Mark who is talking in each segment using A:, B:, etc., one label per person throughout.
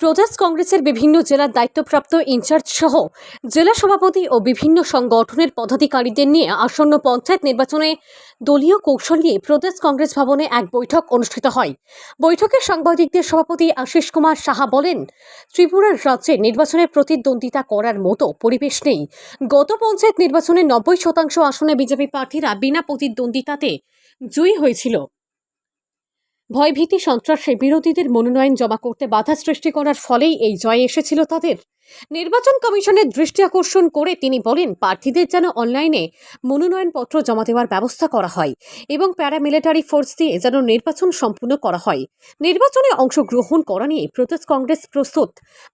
A: প্রদেশ কংগ্রেসের বিভিন্ন জেলার দায়িত্বপ্রাপ্ত ইনচার্জ সহ জেলা সভাপতি ও বিভিন্ন সংগঠনের পদাধিকারীদের নিয়ে আসন্ন পঞ্চায়েত নির্বাচনে দলীয় কৌশল নিয়ে প্রদেশ কংগ্রেস ভবনে এক বৈঠক অনুষ্ঠিত হয়। বৈঠকে সাংবাদিকদের সভাপতি আশিস কুমার সাহা বলেন, ত্রিপুরার রাজ্যে নির্বাচনে প্রতিদ্বন্দ্বিতা করার মতো পরিবেশ নেই। গত পঞ্চায়েত নির্বাচনে নব্বই শতাংশ আসনে বিজেপি প্রার্থীরা বিনা প্রতিদ্বন্দ্বিতাতে জয়ী হয়েছিল। ভয়ভীতি, সন্ত্রাসে বিরোধীদের মনোনয়ন জমা করতে বাধা সৃষ্টি করার ফলেই এই জয় এসেছিল তাদের। নির্বাচন কমিশনের দৃষ্টি আকর্ষণ করে তিনি বলেন, প্রার্থীদের যেন অনলাইনে মনোনয়নপত্র জমা দেওয়ার ব্যবস্থা করা হয় এবং প্যারামিলিটারি ফোর্স দিয়ে যেন নির্বাচন সম্পূর্ণ করা হয়। নির্বাচনে অংশগ্রহণ করা নিয়ে প্রদেশ কংগ্রেস প্রস্তুত।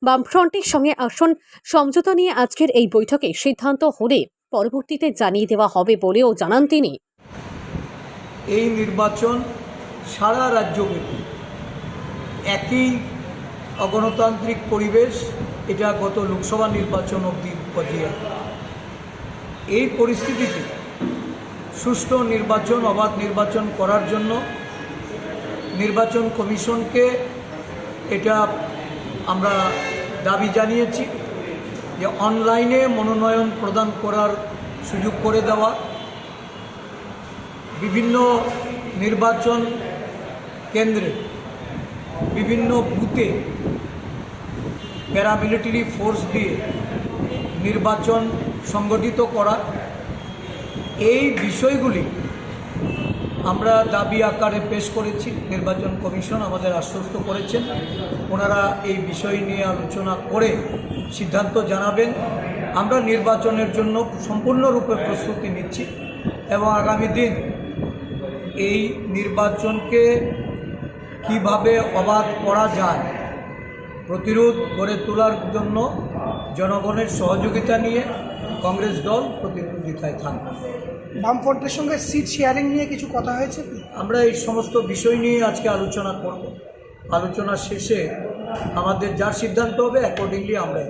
A: বামফ্রন্টের সঙ্গে আসন সমঝোতা নিয়ে আজকের এই বৈঠকে সিদ্ধান্ত হলে পরবর্তীতে জানিয়ে দেওয়া হবে বলেও জানান তিনি।
B: এই নির্বাচন সারা রাজ্যব্যাপী একই অগণতান্ত্রিক পরিবেশ এটা গত লোকসভা নির্বাচন অবধি বজিয়ে এই পরিস্থিতিতে সুষ্ঠু নির্বাচন, অবাধ নির্বাচন করার জন্য নির্বাচন কমিশনকে এটা আমরা দাবি জানিয়েছি যে অনলাইনে মনোনয়ন প্রদান করার সুযোগ করে দেওয়া। বিভিন্ন নির্বাচন কেন্দ্রে বিভিন্ন বুথে প্যারামিলিটারি ফোর্স দিয়ে নির্বাচন সংগঠিত করা। এই বিষয়গুলি আমরা দাবি আকারে পেশ করেছি। নির্বাচন কমিশন আমাদের আশ্বস্ত করেছেন। ওনারা এই বিষয় নিয়ে আলোচনা করে সিদ্ধান্ত জানাবেন। আমরা নির্বাচনের জন্য সম্পূর্ণরূপে প্রস্তুতি নিচ্ছি এবং আগামী দিন এই নির্বাচনকে কীভাবে অবাধ করা যায়? প্রতিরোধ গড়ে তোলার জন্য জনগণের সহযোগিতা নিয়ে কংগ্রেস দল প্রতিদ্বন্দ্বিতায় থাকবে।
C: বামফ্রন্টের সঙ্গে সিট শেয়ারিং নিয়ে কিছু কথা হয়েছে
B: আমরা এই সমস্ত বিষয় নিয়ে আজকে আলোচনা করব। আলোচনা শেষে আমাদের যার সিদ্ধান্ত হবে অ্যাকর্ডিংলি আমরা।